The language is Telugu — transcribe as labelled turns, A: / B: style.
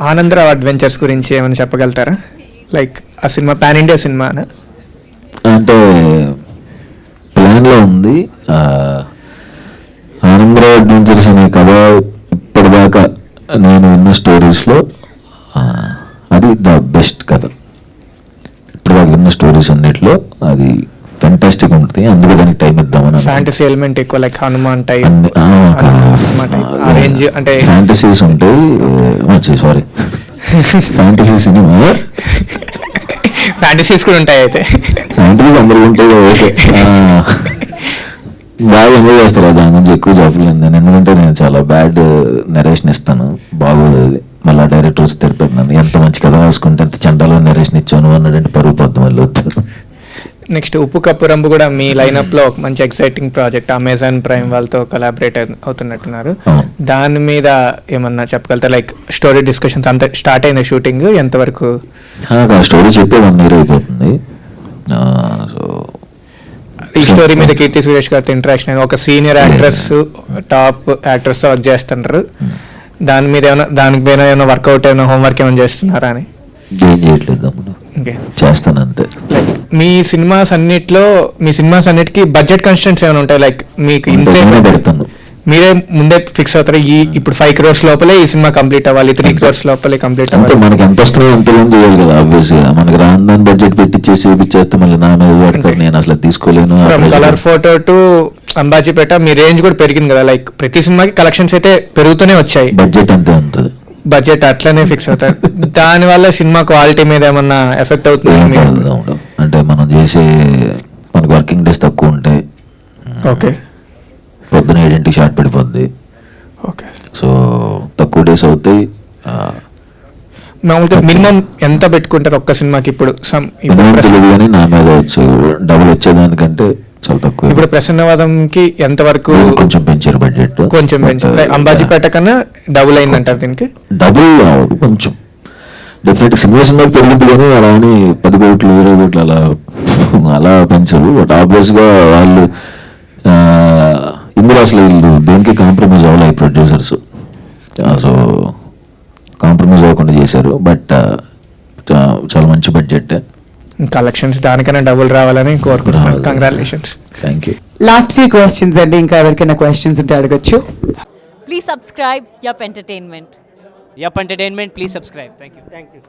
A: ఆనందరావు అడ్వెంచర్స్ గురించి ఏమైనా చెప్పగలుగుతారా? లైక్ ఆ సినిమా పాన్ ఇండియా సినిమానా?
B: అంటే ప్లాన్లో ఉంది. ఆనందరావు అడ్వెంచర్స్ అనే కథ ఇప్పటిదాకా నేను విన్న స్టోరీస్లో అది ద బెస్ట్ కథ. ఇప్పటిదాకా విన్న స్టోరీస్ అన్నిట్లో అది ఫెంటాస్టిక్ ఉంటుంది. అందుకే దానికి టైం ఇద్దామని
A: ఫ్యాంటసీ ఎలిమెంట్ ఎక్కువ లైక్ హనుమాన్ టైప్
B: అన్ని- ఆ, ఒక-
A: సినిమా టైప్ ఆ రేంజ్ అంటే
B: ఫ్యాంటసీస్ ఉంటాయి సారీ ఫ్యాంటసీ సినిమా
A: ఫ్యాంటసీస్ కూడా ఉంటాయి అయితే.
B: ఫ్యాంటసీస్ అందరూ ఉంటాయి బాగా ఎంజాయ్ చేస్తారు దాని గురించి ఎక్కువ చెప్పలేను నేను. ఎందుకంటే నేను చాలా బ్యాడ్ నెరేషన్ ఇస్తాను. బాగోదు అది. మళ్ళీ డైరెక్టర్ వచ్చి తిడతాడు నన్ను. ఎంత మంచి కథ రాసుకుంటే ఎంత చండాలో నెరేషన్ ఇచ్చాను అన్నాడంటే పరుగు పొద్దు మళ్ళీ. వద్దు
A: నెక్స్ట్ ఉప్పు కప్పు రంబు కూడా మీ లైనప్లో ఒక మంచి ఎక్సైటింగ్ ప్రాజెక్ట్ అమెజాన్ ప్రైమ్ వాళ్ళతో కొలాబరేట్ అవుతున్నట్టున్నారు. దాని మీద ఏమన్నా చెప్పగలుగుతారు? లైక్ స్టోరీ డిస్కషన్స్ అంత స్టార్ట్ అయిన షూటింగ్ ఎంతవరకు?
B: స్టోరీ చెప్పే వన్ ఇయర్ అయిపోతుంది. సో
A: ఈ స్టోరీ మీద కీర్తి సురేష్ గారితో ఇంటరాక్షన్ ఒక senior actress top actress work చేస్తుంటారు. దాని మీద ఏమైనా దాని మీద ఏమైనా వర్కౌట్ ఏమైనా హోంవర్క్ ఏమైనా చేస్తున్నారా అని?
B: ఏం చేయట్లేదు చేస్తాను అంతే
A: లైక్ మీ సినిమాస్ అన్నిట్లో మీ సినిమాస్ అన్నిటికీ బడ్జెట్ కన్స్టెంట్స్ ఏమైనా ఉంటాయి? లైక్ మీకు ఇంతే
B: పెడతాను.
A: మీరే ముందే ఫిక్స్ అవుతారు? ఈ ఇప్పుడు ఫైవ్ క్రోర్స్ లోపలే ఈ సినిమా కంప్లీట్ అవ్వాలి త్రీ క్రోర్స్ లోపలే కంప్లీట్ అవ్వాలి.
B: మనకి ఎంత వస్తుందో అంత ఏం చేయాలి కదా ఆబ్వియస్గా. మనకి రాందని బడ్జెట్ పెట్టి చేసి చూపించేస్తే మళ్ళీ నా మీద పడతారు నేను అసలు తీసుకోలేను
A: కలర్ ఫోటో టు అంబాజీపేట మీ రేంజ్ కూడా పెరిగింది కదా. లైక్ ప్రతి సినిమాకి కలెక్షన్స్ అయితే పెరుగుతూనే వచ్చాయి.
B: బడ్జెట్ అంతే ఉంటుంది
A: బడ్జెట్ అట్లనే ఫిక్స్ అవుతారు. దాని వల్ల సినిమా క్వాలిటీ మీద ఏమన్నా ఎఫెక్ట్ అవుతుంది.
B: అంటే మనం చేసే మనకు వర్కింగ్ డేస్ తక్కువ ఉంటాయి.
A: ఓకే.
B: పొద్దున ఏడింటికి షార్ట్ పడిపోద్ది.
A: ఓకే.
B: సో తక్కువ డేస్ అవుతాయి.
A: మామూలుగా మినిమం ఎంత పెట్టుకుంటారు ఒక్క సినిమాకి ఇప్పుడు? సమ్
B: కానీ నా మీద వచ్చే డబుల్ వచ్చేదానికంటే చాలా తక్కువ.
A: ఇప్పుడు ప్రసన్నవాదంకి ఎంత వరకు
B: కొంచెం పెంచారు బడ్జెట్.
A: కొంచెం పెంచారు. Like అంబాజీపేట కన్నా డబుల్ అయిందంటారు దీనికి?
B: డబుల్ కొంచెం. డెఫినెట్ సినిమా సినిమాకి పెరిగింది కానీ అలా అని పది కోట్లు ఇరవై కోట్లు అలా అలా పెంచరు. బట్ ఆబ్వియస్గా వాళ్ళు ఇందులో అసలు వీళ్ళు దేనికి కాంప్రమైజ్ అవ్వలేదు ప్రొడ్యూసర్స్. సో కాంప్రమైజ్ అవ్వకుండా చేశారు. బట్ చాలా మంచి బడ్జెట్.
A: కలెక్షన్స్ దానికన్నా డబుల్ రావాలని కోరుకుంటున్నాను. Congratulations
B: thank you
C: last few questions అండి ఇంకా ఎవరికైనా క్వశ్చన్స్ ఉంటే అడగచ్చు
D: Please subscribe Yup Entertainment.
E: Yup Entertainment, please subscribe. Thank you.
A: Thank you